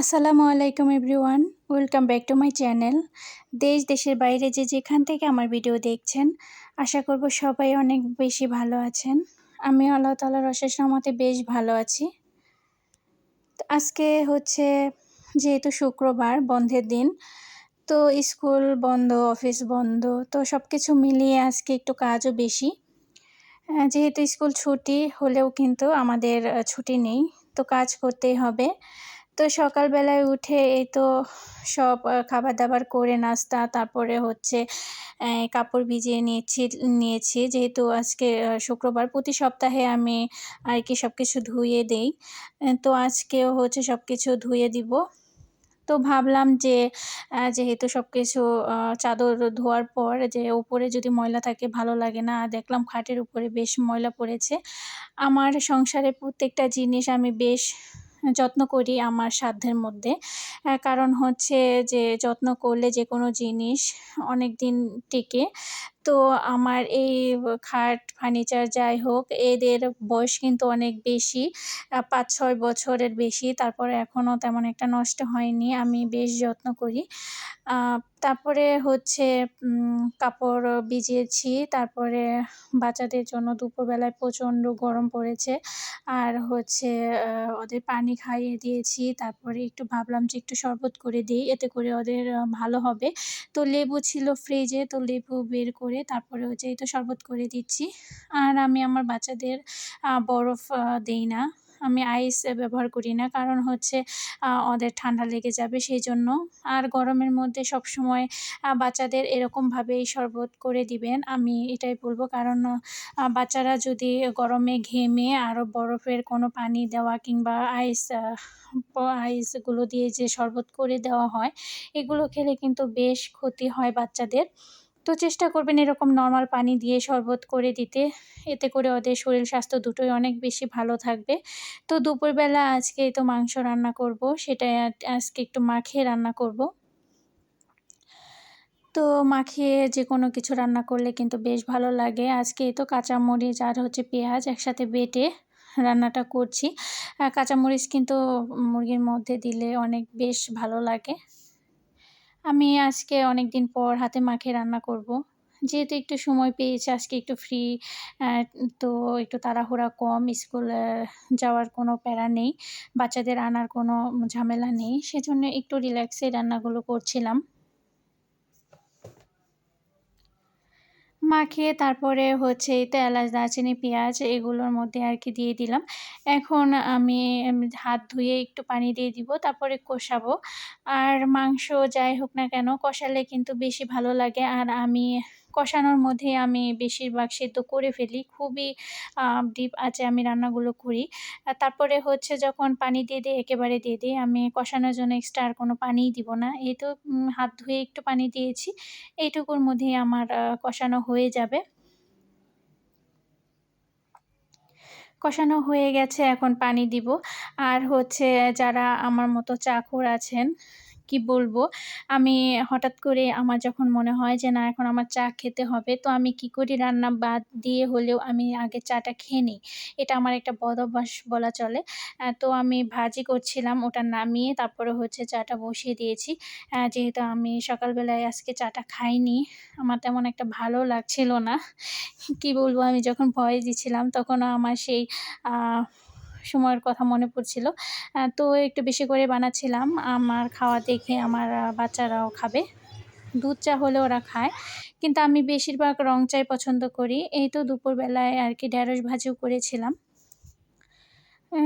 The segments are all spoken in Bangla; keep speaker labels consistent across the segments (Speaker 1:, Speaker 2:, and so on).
Speaker 1: আসসালামু আলাইকুম everyone, welcome back to my channel. দেশ, দেশের বাইরে যে যেখান থেকে আমার ভিডিও দেখছেন, আশা করব সবাই অনেক বেশি ভালো আছেন। আমি আল্লাহ তালার অশেষ রহমতে বেশ ভালো আছি। আজকে হচ্ছে যেহেতু শুক্রবার, বন্ধের দিন, তো স্কুল বন্ধ, অফিস বন্ধ, তো সব কিছু মিলিয়ে আজকে একটু কাজও বেশি। যেহেতু স্কুল ছুটি, হলেও কিন্তু আমাদের ছুটি নেই, তো কাজ করতেই হবে। তো সকালবেলায় উঠে এই তো সব খাবার দাবার করে নাস্তা, তারপরে হচ্ছে কাপড় ভিজিয়ে নিয়েছি নিয়েছি। যেহেতু আজকে শুক্রবার, প্রতি সপ্তাহে আমি আর কি সব কিছু ধুয়ে দেই। তো আজকেও হচ্ছে সব কিছু ধুয়ে দিব। তো ভাবলাম যে যেহেতু সব কিছু চাদর ধোয়ার পর যে উপরে যদি ময়লা থাকে, ভালো লাগে না। দেখলাম খাটের উপরে বেশ ময়লা পড়েছে। আমার সংসারে প্রত্যেকটা জিনিস আমি বেশ যত্ন করি আমার সাধ্যের মধ্যে। কারণ হচ্ছে যে যত্ন করলে যে কোনো জিনিস অনেক দিন টিকে। তো আমার এই খাট, ফার্নিচার যাই হোক, এদের বয়স কিন্তু অনেক বেশি। পাঁচ ছয় বছরের বেশি। তারপরে এখনও তেমন একটা নষ্ট হয়নি। আমি বেশ যত্ন করি। তারপরে হচ্ছে কাপড় ভিজিয়েছি। তারপরে বাচ্চাদের জন্য দুপুরবেলায় প্রচণ্ড গরম পড়েছে। আর হচ্ছে ওদের পানি খাইয়ে দিয়েছি। তারপরে একটু ভাবলাম যে একটু শরবত করে দিই, এতে করে ওদের ভালো হবে। তো লেবু ছিল ফ্রিজে তো লেবু বের করে তারপরে হচ্ছে এই তো শরবত করে দিচ্ছি। আর আমি আমার বাচ্চাদের বরফ দেই না। আমি আইস ব্যবহার করি না। কারণ হচ্ছে ওদের ঠান্ডা লেগে যাবে সেই জন্য আর গরমের মধ্যে সব সময় বাচ্চাদের এরকমভাবেই শরবত করে দিবেন। আমি এটাই বলব। কারণ বাচ্চারা যদি গরমে ঘেমে আরও বরফের কোনো পানি দেওয়া কিংবা আইস আইসগুলো দিয়ে যে শরবত করে দেওয়া হয়, এগুলো খেলে কিন্তু বেশ ক্ষতি হয় বাচ্চাদের। তো চেষ্টা করবেন এরকম নর্মাল পানি দিয়ে শরবত করে দিতে। এতে করে ওদের শরীর স্বাস্থ্য দুটোই অনেক বেশি ভালো থাকবে। তো দুপুরবেলা আজকে তো মাংস রান্না করব, সেটা আজকে একটু মাখিয়ে রান্না করব। তো মাখিয়ে যে কোনো কিছু রান্না করলে কিন্তু বেশ ভালো লাগে। আজকে তো কাঁচামরিচ আর হচ্ছে পেঁয়াজ একসাথে বেটে রান্নাটা করছি। কাঁচামরিচ কিন্তু মুরগির মধ্যে দিলে অনেক বেশ ভালো লাগে। আমি আজকে অনেক দিন পর হাতে মাখে রান্না করব। যেহেতু একটু সময় পেয়েছি, আজকে একটু ফ্রি তো একটু তাড়াহুড়া কম স্কুল যাওয়ার কোনো প্যারা নেই, বাচ্চাদের আনার কোনো ঝামেলা নেই, সেজন্য একটু রিল্যাক্সে রান্নাগুলো করছিলাম। মাখিয়ে তারপরে হচ্ছে তো এলাচ, দারচিনি, পেঁয়াজ এগুলোর মধ্যে আর কি দিয়ে দিলাম। এখন আমি হাত ধুয়ে একটু পানি দিয়ে দিব, তারপরে কষাবো। আর মাংস যাই হোক না কেন, কষালে কিন্তু বেশি ভালো লাগে। আর আমি কষানোর মধ্যে আমি বেশিরভাগ সেদ্ধ করে ফেলি। খুবই ডিপ আছে আমি রান্নাগুলো করি। তারপরে হচ্ছে যখন পানি দিয়ে দিই একেবারে দিয়ে দিই আমি কষানোর জন্য এক্সট্রা আর কোনো পানিই দিব না। এই তো হাত ধুয়ে একটু পানি দিয়েছি। এইটুকুর মধ্যেই আমার কষানো হয়ে যাবে। কষানো হয়ে গেছে, এখন পানি দিব। আর হচ্ছে যারা আমার মতো চাকর আছেন কি বলব? আমি হঠাৎ করে আমার যখন মনে হয় যে, না, এখন আমার চা খেতে হবে, তো আমি কি করি? রান্না বাদ দিয়ে হলেও আমি আগে চাটা খেয়ে নিই। এটা আমার একটা বদ অভ্যাস বলা চলে। তো আমি ভাজি করছিলাম, ওটা নামিয়ে তারপরে হচ্ছে চাটা বসিয়ে দিয়েছি। যেহেতু আমি সকালবেলায় আজকে চাটা খাইনি, আমার তেমন একটা ভালো লাগছিল না। কি বলব? আমি যখন ভয়েস দিচ্ছিলাম তখনও আমার সেই সময়ের কথা মনে পড়ছিল। তো একটু বেশি করে বানাচ্ছিলাম। আমার খাওয়া দেখে আমার বাচ্চারাও খাবে। দুধ চা হলে ওরা খায়। কিন্তু আমি বেশিরভাগ রং চাই পছন্দ করি। এই তো দুপুরবেলায় আর কি ঢ্যাঁড়স ভাজিও করেছিলাম।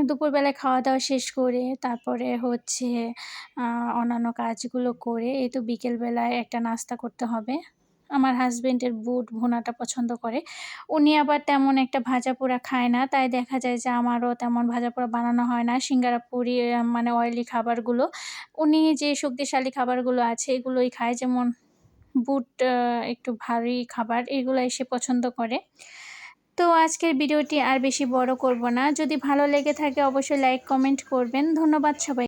Speaker 1: দুপুরবেলায় খাওয়া দাওয়া শেষ করে তারপরে হচ্ছে অন্যান্য কাজগুলো করে এই তো বিকেলবেলায় একটা নাস্তা করতে হবে। আমার হাজব্যান্ডের বুট ভুনাটা পছন্দ করে। উনি আবার তেমন একটা ভাজা পোড়া খায় না, তাই দেখা যায় যে আমারও তেমন ভাজা পোড়া বানানো হয় না। সিঙ্গারা পুরি মানে অয়েলি খাবারগুলো। উনি যে শক্তিশালী খাবারগুলো আছে, এগুলোই খায়। যেমন বুট একটু ভারী খাবার এগুলো এসে পছন্দ করে। তো আজকের ভিডিওটি আর বেশি বড় করব না। যদি ভালো লেগে থাকে, অবশ্যই লাইক কমেন্ট করবেন। ধন্যবাদ সবাই।